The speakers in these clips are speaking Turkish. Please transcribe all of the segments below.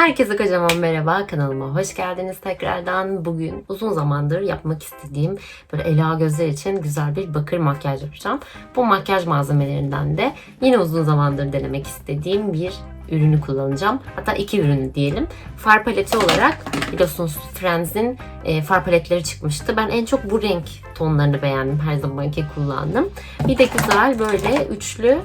Herkese kocaman merhaba kanalıma hoş geldiniz tekrardan. Bugün uzun zamandır yapmak istediğim böyle ela gözler için güzel bir bakır makyaj yapacağım. Bu makyaj malzemelerinden de yine uzun zamandır denemek istediğim bir ürünü kullanacağım. Hatta iki ürünü diyelim. Far paleti olarak biliyorsunuz Friends'in e, far paletleri çıkmıştı. Ben en çok bu renk tonlarını beğendim. Her zamanki kullandım. Bir de güzel böyle üçlü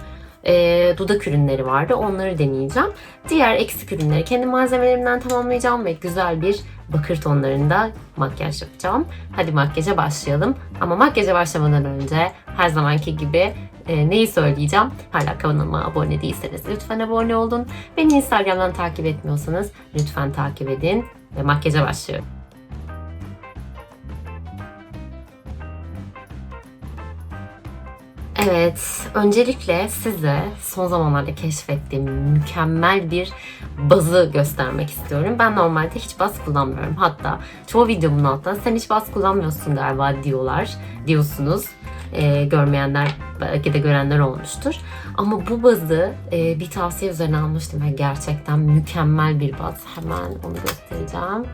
e, dudak ürünleri vardı. Onları deneyeceğim. Diğer eksik ürünleri kendi malzemelerimden tamamlayacağım ve güzel bir bakır tonlarında makyaj yapacağım. Hadi makyaja başlayalım. Ama makyaja başlamadan önce her zamanki gibi e, neyi söyleyeceğim? Hala kanalıma abone değilseniz lütfen abone olun. Beni Instagram'dan takip etmiyorsanız lütfen takip edin ve makyaja başlıyorum. Evet, öncelikle size son zamanlarda keşfettiğim mükemmel bir bazı göstermek istiyorum. Ben normalde hiç baz kullanmıyorum. Hatta çoğu videomun altına sen hiç baz kullanmıyorsun galiba diyorlar, diyorsunuz. Ee, görmeyenler belki de görenler olmuştur. Ama bu bazı e, bir tavsiye üzerine almıştım ve gerçekten mükemmel bir baz. Hemen onu göstereceğim.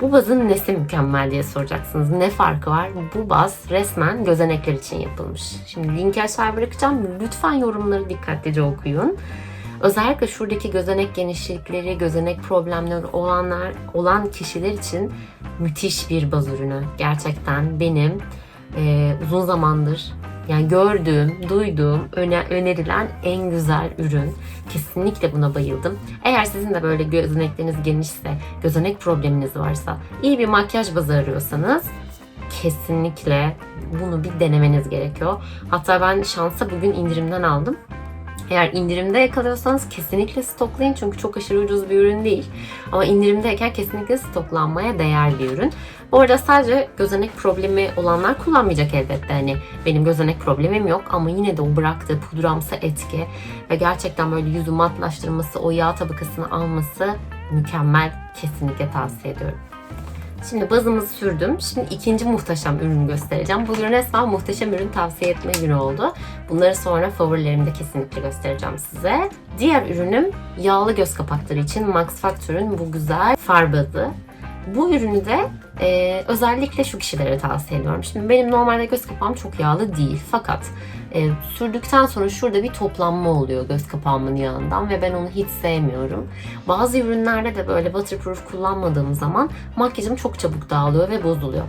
Bu bazın nesi mükemmel diye soracaksınız. Ne farkı var? Bu baz resmen gözenekler için yapılmış. Şimdi linki aşağıya bırakacağım. Lütfen yorumları dikkatlice okuyun. Özellikle şuradaki gözenek genişlikleri, gözenek problemleri olanlar olan kişiler için müthiş bir baz ürünü. Gerçekten benim e, uzun zamandır yani gördüğüm, duyduğum, öne, önerilen en güzel ürün. Kesinlikle buna bayıldım. Eğer sizin de böyle gözenekleriniz genişse, gözenek probleminiz varsa, iyi bir makyaj bazı arıyorsanız kesinlikle bunu bir denemeniz gerekiyor. Hatta ben şansa bugün indirimden aldım. Eğer indirimde yakalıyorsanız kesinlikle stoklayın çünkü çok aşırı ucuz bir ürün değil. Ama indirimdeyken kesinlikle stoklanmaya değer bir ürün. Bu arada sadece gözenek problemi olanlar kullanmayacak elbette. Hani benim gözenek problemim yok ama yine de o bıraktığı pudramsı etki ve gerçekten böyle yüzü matlaştırması, o yağ tabakasını alması mükemmel. Kesinlikle tavsiye ediyorum. Şimdi bazımızı sürdüm. Şimdi ikinci muhteşem ürünü göstereceğim. Bugün resmen muhteşem ürün tavsiye etme günü oldu. Bunları sonra favorilerimde kesinlikle göstereceğim size. Diğer ürünüm yağlı göz kapakları için Max Factor'ın bu güzel far bazı. Bu ürünü de e, özellikle şu kişilere tavsiye ediyorum. Şimdi benim normalde göz kapağım çok yağlı değil. Fakat e, sürdükten sonra şurada bir toplanma oluyor göz kapağımın yağından ve ben onu hiç sevmiyorum. Bazı ürünlerde de böyle waterproof kullanmadığım zaman makyajım çok çabuk dağılıyor ve bozuluyor.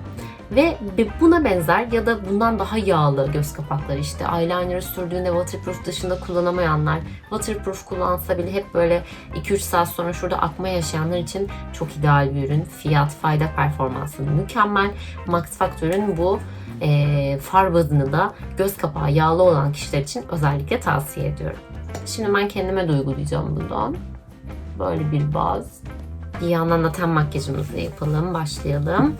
Ve buna benzer ya da bundan daha yağlı göz kapakları işte eyeliner sürdüğünde waterproof dışında kullanamayanlar waterproof kullansa bile hep böyle 2-3 saat sonra şurada akma yaşayanlar için çok ideal bir ürün. Fiyat, fayda, performansı mükemmel. Max Factor'ın bu e, far bazını da göz kapağı yağlı olan kişiler için özellikle tavsiye ediyorum. Şimdi ben kendime de uygulayacağım bundan. Böyle bir baz. Bir yandan da ten makyajımızı yapalım. Başlayalım.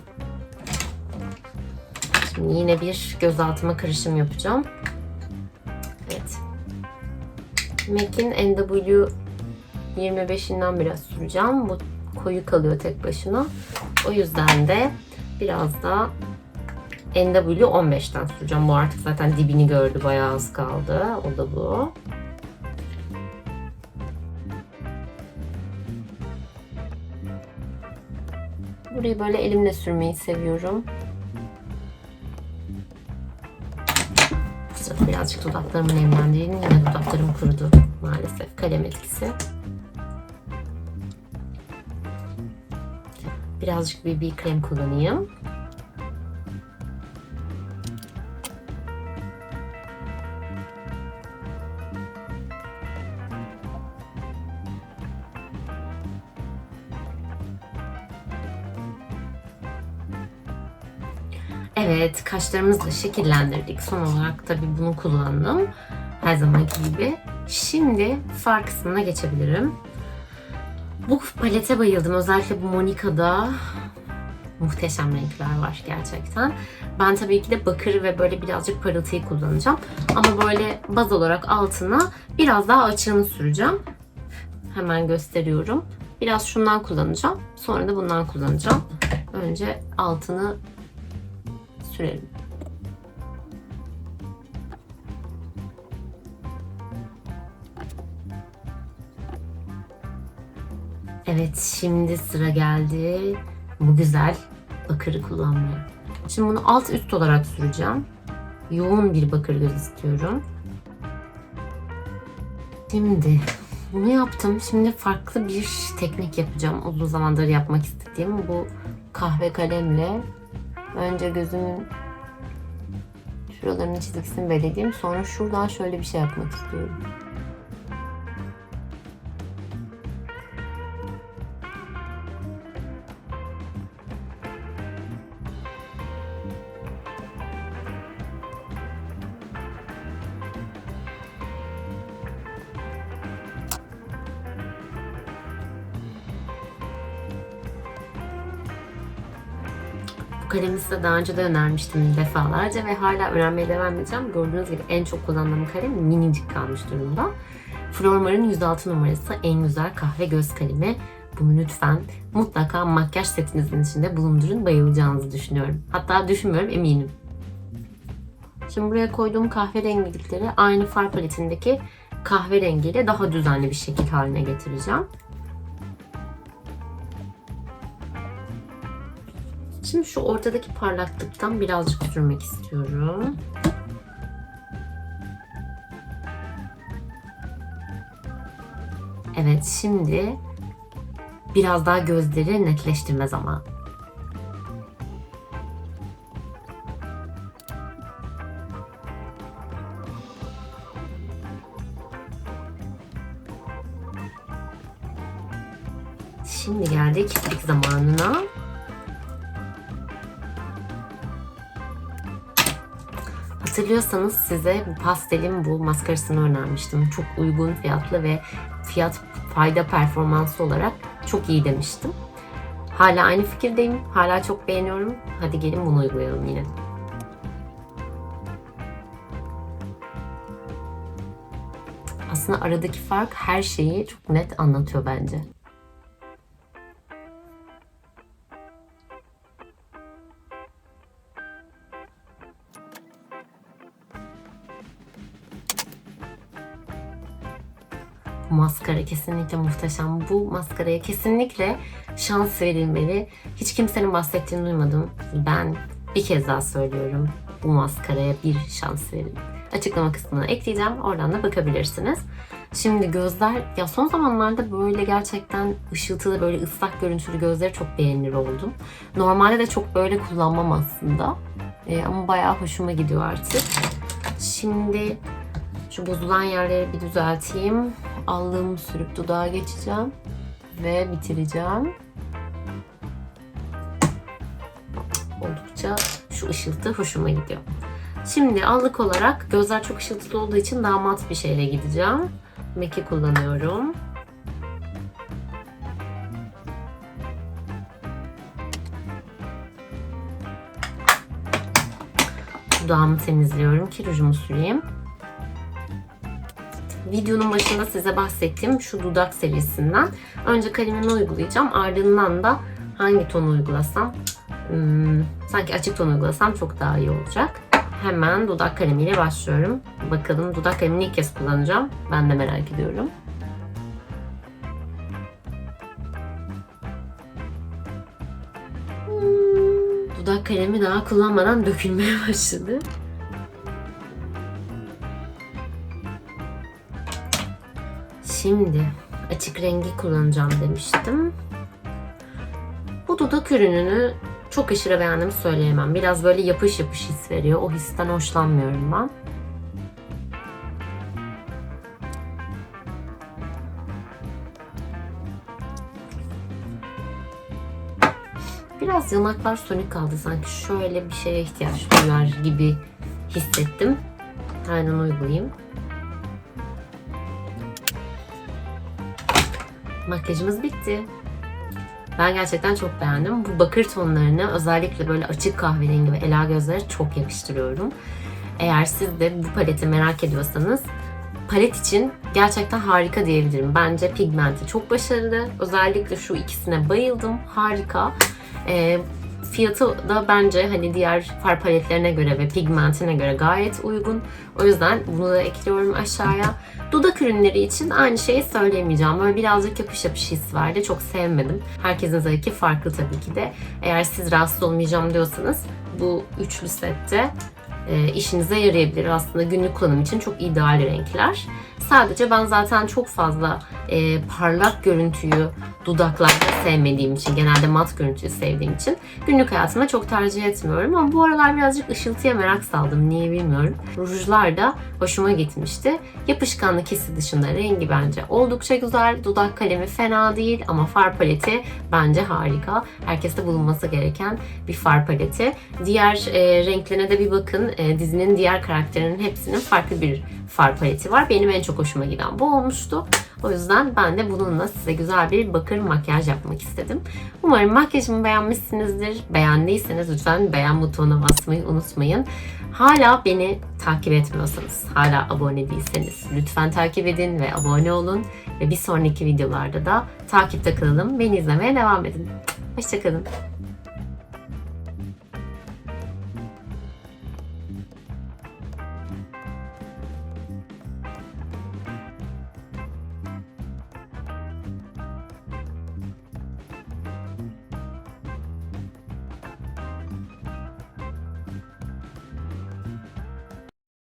Yine bir göz altıma karışım yapacağım. Evet. MAC'in NW 25'inden biraz süreceğim. Bu koyu kalıyor tek başına. O yüzden de biraz da NW 15'ten süreceğim. Bu artık zaten dibini gördü. Bayağı az kaldı. O da bu. Burayı böyle elimle sürmeyi seviyorum. Birazcık dudaklarımı nemlendireyim. Yine dudaklarım kurudu maalesef. Kalem etkisi. Birazcık BB krem kullanayım. Evet, kaşlarımızı da şekillendirdik. Son olarak tabii bunu kullandım. Her zamanki gibi. Şimdi far kısmına geçebilirim. Bu palete bayıldım. Özellikle bu Monica'da muhteşem renkler var gerçekten. Ben tabii ki de bakır ve böyle birazcık parıltıyı kullanacağım. Ama böyle baz olarak altına biraz daha açığını süreceğim. Hemen gösteriyorum. Biraz şundan kullanacağım. Sonra da bundan kullanacağım. Önce altını sürelim. Evet şimdi sıra geldi bu güzel bakırı kullanmaya. Şimdi bunu alt üst olarak süreceğim. Yoğun bir bakır göz istiyorum. Şimdi bunu yaptım. Şimdi farklı bir teknik yapacağım. Uzun zamandır yapmak istediğim bu kahve kalemle. Önce gözümün şuralarını çizgisini belirleyeyim. Sonra şuradan şöyle bir şey yapmak istiyorum. Bu kalemi size daha önce de önermiştim defalarca ve hala önermeye devam edeceğim. Gördüğünüz gibi en çok kullandığım kalem minicik kalmış durumda. Flormar'ın 106 numarası en güzel kahve göz kalemi. Bunu lütfen mutlaka makyaj setinizin içinde bulundurun. Bayılacağınızı düşünüyorum. Hatta düşünmüyorum eminim. Şimdi buraya koyduğum kahverengilikleri aynı far paletindeki kahverengiyle daha düzenli bir şekil haline getireceğim. Şimdi şu ortadaki parlaklıktan birazcık sürmek istiyorum. Evet şimdi biraz daha gözleri netleştirme zamanı. Şimdi geldik kirpik zamanına. Hatırlıyorsanız size bu pastelin bu maskarasını önermiştim. Çok uygun fiyatlı ve fiyat fayda performansı olarak çok iyi demiştim. Hala aynı fikirdeyim. Hala çok beğeniyorum. Hadi gelin bunu uygulayalım yine. Aslında aradaki fark her şeyi çok net anlatıyor bence. Maskara kesinlikle muhteşem. Bu maskaraya kesinlikle şans verilmeli. Hiç kimsenin bahsettiğini duymadım. Ben bir kez daha söylüyorum. Bu maskaraya bir şans verin. Açıklama kısmına ekleyeceğim. Oradan da bakabilirsiniz. Şimdi gözler ya son zamanlarda böyle gerçekten ışıltılı böyle ıslak görüntülü gözleri çok beğenir oldum. Normalde de çok böyle kullanmam aslında. Ee, ama bayağı hoşuma gidiyor artık. Şimdi şu bozulan yerleri bir düzelteyim. Allığımı sürüp dudağa geçeceğim. Ve bitireceğim. Oldukça şu ışıltı hoşuma gidiyor. Şimdi allık olarak gözler çok ışıltılı olduğu için daha mat bir şeyle gideceğim. MAC'i kullanıyorum. Dudağımı temizliyorum ki rujumu süreyim. Videonun başında size bahsettiğim şu dudak serisinden önce kalemimi uygulayacağım. Ardından da hangi tonu uygulasam hmm, sanki açık ton uygulasam çok daha iyi olacak. Hemen dudak kalemiyle başlıyorum. Bakalım dudak kalemini ilk kez kullanacağım. Ben de merak ediyorum. Hmm, dudak kalemi daha kullanmadan dökülmeye başladı. Şimdi açık rengi kullanacağım demiştim. Bu dudak ürününü çok aşırı beğendim söyleyemem. Biraz böyle yapış yapış his veriyor. O histen hoşlanmıyorum ben. Biraz yanaklar sönük kaldı sanki. Şöyle bir şeye ihtiyaç duyar gibi hissettim. Aynen uygulayayım. Makyajımız bitti. Ben gerçekten çok beğendim. Bu bakır tonlarını özellikle böyle açık kahverengi ve ela gözlere çok yakıştırıyorum. Eğer siz de bu paleti merak ediyorsanız palet için gerçekten harika diyebilirim. Bence pigmenti çok başarılı. Özellikle şu ikisine bayıldım. Harika. Ee, fiyatı da bence hani diğer far paletlerine göre ve pigmentine göre gayet uygun. O yüzden bunu da ekliyorum aşağıya. Dudak ürünleri için aynı şeyi söyleyemeyeceğim. Böyle birazcık yapış yapış his verdi. Çok sevmedim. Herkesin zevki farklı tabii ki de. Eğer siz rahatsız olmayacağım diyorsanız bu üçlü sette e, işinize yarayabilir. Aslında günlük kullanım için çok ideal renkler. Sadece ben zaten çok fazla e, parlak görüntüyü dudaklarda sevmediğim için, genelde mat görüntüyü sevdiğim için günlük hayatımda çok tercih etmiyorum. Ama bu aralar birazcık ışıltıya merak saldım. Niye bilmiyorum. Rujlar da hoşuma gitmişti. Yapışkanlık hissi dışında rengi bence oldukça güzel. Dudak kalemi fena değil ama far paleti bence harika. Herkeste bulunması gereken bir far paleti. Diğer e, renklerine de bir bakın. E, dizinin diğer karakterinin hepsinin farklı bir far paleti var. Benim en çok hoşuma giden bu olmuştu. O yüzden ben de bununla size güzel bir bakır makyaj yapmak istedim. Umarım makyajımı beğenmişsinizdir. Beğendiyseniz lütfen beğen butonuna basmayı unutmayın. Hala beni takip etmiyorsanız, hala abone değilseniz lütfen takip edin ve abone olun. Ve bir sonraki videolarda da takipte kalalım. Beni izlemeye devam edin. Hoşçakalın.